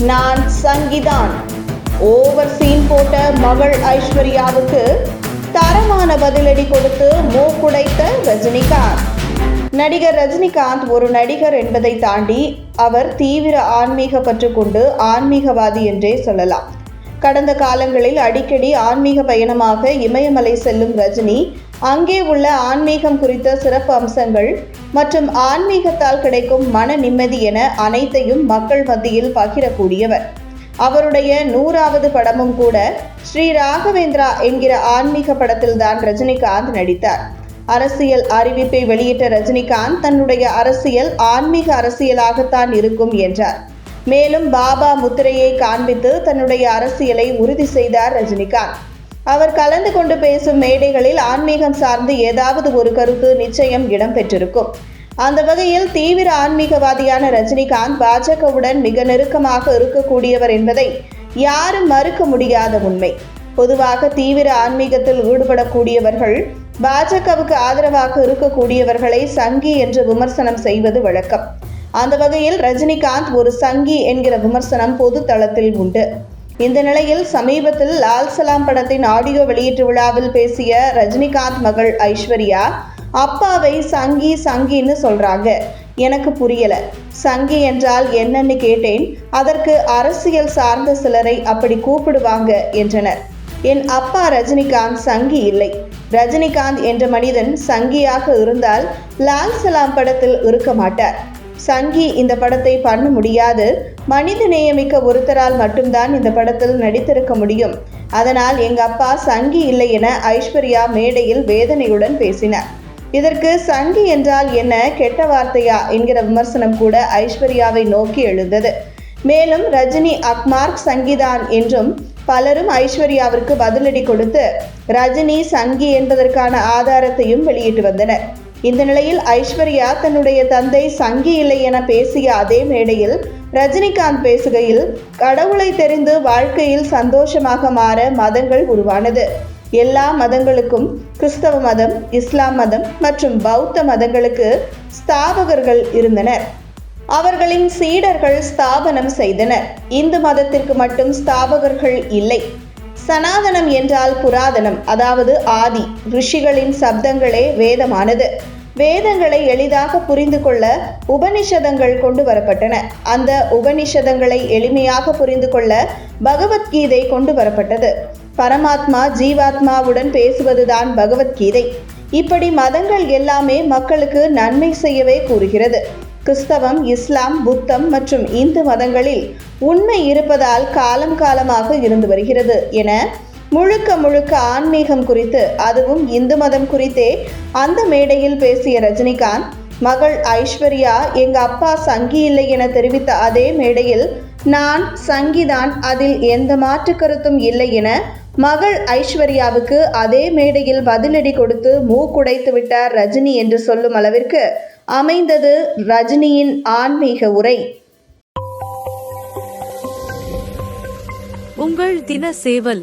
நான் சங்கிதான். Over scene போட்ட மகள் ஐஸ்வர்யாவுக்கு தரமான பதிலடி கொடுத்து மூக்குடைத்த ரஜினிகாந்த். நடிகர் ரஜினிகாந்த் ஒரு நடிகர் என்பதை தாண்டி அவர் தீவிர ஆன்மீக பற்று கொண்டு ஆன்மீகவாதி என்றே சொல்லலாம். கடந்த காலங்களில் அடிக்கடி ஆன்மீக பயணமாக இமயமலை செல்லும் ரஜினி அங்கே உள்ள ஆன்மீகம் குறித்த சிறப்பு அம்சங்கள் மற்றும் ஆன்மீகத்தால் கிடைக்கும் மன நிம்மதி என அனைத்தையும் மக்கள் மத்தியில் பகிரக்கூடியவர். அவருடைய நூறாவது படமும் கூட ஸ்ரீ ராகவேந்திரா என்கிற ஆன்மீக படத்தில்தான் ரஜினிகாந்த் நடித்தார். அரசியல் அறிவிப்பை வெளியிட்ட ரஜினிகாந்த் தன்னுடைய அரசியல் ஆன்மீக அரசியலாகத்தான் இருக்கும் என்றார். மேலும் பாபா முத்திரையை காண்பித்து தன்னுடைய அரசியலை உறுதி செய்தார் ரஜினிகாந்த். அவர் கலந்து கொண்டு பேசும் மேடைகளில் ஆன்மீகம் சார்ந்து ஏதாவது ஒரு கருத்து நிச்சயம் இடம்பெற்றிருக்கும். அந்த வகையில் தீவிர ஆன்மீகவாதியான ரஜினிகாந்த் பாஜகவுடன் மிக நெருக்கமாக இருக்கக்கூடியவர் என்பதை யாரும் மறுக்க முடியாத உண்மை. பொதுவாக தீவிர ஆன்மீகத்தில் ஈடுபடக்கூடியவர்கள் பாஜகவுக்கு ஆதரவாக இருக்கக்கூடியவர்களை சங்கி என்று விமர்சனம் செய்வது வழக்கம். அந்த வகையில் ரஜினிகாந்த் ஒரு சங்கி என்கிற விமர்சனம் பொது தளத்தில் உண்டு. இந்த நிலையில் சமீபத்தில் லால் சலாம் படத்தின் ஆடியோ வெளியீட்டு விழாவில் பேசிய ரஜினிகாந்த் மகள் ஐஸ்வர்யா அப்பாவை சங்கி சங்கின்னு சொல்றாங்க. எனக்கு புரியல. சங்கி என்றால் என்னன்னு கேட்டேன். அதற்கு அரசியல் சார்ந்த சிலரை அப்படி கூப்பிடுவாங்க என்றனர். என் அப்பா ரஜினிகாந்த் சங்கி இல்லை. ரஜினிகாந்த் என்ற மனிதன் சங்கியாக இருந்தால் லால் சலாம் படத்தில் இருக்க மாட்டார். சங்கி இந்த படத்தை பண்ண முடியாது. மனித நேயமிக்க ஒருத்தரால் மட்டும்தான் இந்த படத்தில் நடித்திருக்க முடியும். அதனால் எங்க அப்பா சங்கி இல்லை என ஐஸ்வர்யா மேடையில் வேதனையுடன் பேசினார். இதற்கு சங்கி என்றால் என்ன? கெட்ட வார்த்தையா? என்கிற விமர்சனம் கூட ஐஸ்வர்யாவை நோக்கி எழுந்தது. மேலும் ரஜினி அக்மார்க் சங்கிதான் என்றும் பலரும் ஐஸ்வர்யாவிற்கு பதிலடி கொடுத்து ரஜினி சங்கி என்பதற்கான ஆதாரத்தையும் வெளியிட்டு வந்தனர். இந்த நிலையில் ஐஸ்வர்யா தன்னுடைய தந்தை சங்கி இல்லை என பேசிய அதே மேடையில் ரஜினிகாந்த் பேசுகையில் கடவுளை தெரிந்து வாழ்க்கையில் சந்தோஷமாக மாற மதங்கள் உருவானது. எல்லா மதங்களுக்கும் கிறிஸ்தவ மதம் இஸ்லாம் மதம் மற்றும் பௌத்த மதங்களுக்கு ஸ்தாபகர்கள் இருந்தனர். அவர்களின் சீடர்கள் ஸ்தாபனம் செய்தனர். இந்து மதத்திற்கு மட்டும் ஸ்தாபகர்கள் இல்லை. சனாதனம் என்றால் புராதனம் அதாவது ஆதி ரிஷிகளின் சப்தங்களே வேதமானது. வேதங்களை எளிதாக புரிந்து கொள்ள உபனிஷதங்கள் கொண்டு வரப்பட்டன. அந்த உபனிஷதங்களை எளிமையாக புரிந்து கொள்ள பகவத்கீதை கொண்டு வரப்பட்டது. பரமாத்மா ஜீவாத்மாவுடன் பேசுவதுதான் பகவத்கீதை. இப்படி மதங்கள் எல்லாமே மக்களுக்கு நன்மை செய்யவே கூறுகிறது. கிறிஸ்தவம் இஸ்லாம் புத்தம் மற்றும் இந்து மதங்களில் உண்மை இருப்பதால் காலம் காலமாக இருந்து வருகிறது என முழுக்க முழுக்க ஆன்மீகம் குறித்து அதுவும் இந்து மதம் குறித்தே அந்த மேடையில் பேசிய ரஜினிகாந்த் மகள் ஐஸ்வர்யா எங்க அப்பா சங்கி இல்லை என தெரிவித்த அதே மேடையில் நான் சங்கிதான் அதில் எந்த மாற்று கருத்தும் இல்லை என மகள் ஐஸ்வர்யாவுக்கு அதே மேடையில் பதிலடி கொடுத்து மூக்குடைத்து விட்டார் ரஜினி என்று சொல்லும் அளவிற்கு அமைந்தது ரஜினியின் ஆன்மீக உரை. உங்கள் தின சேவல்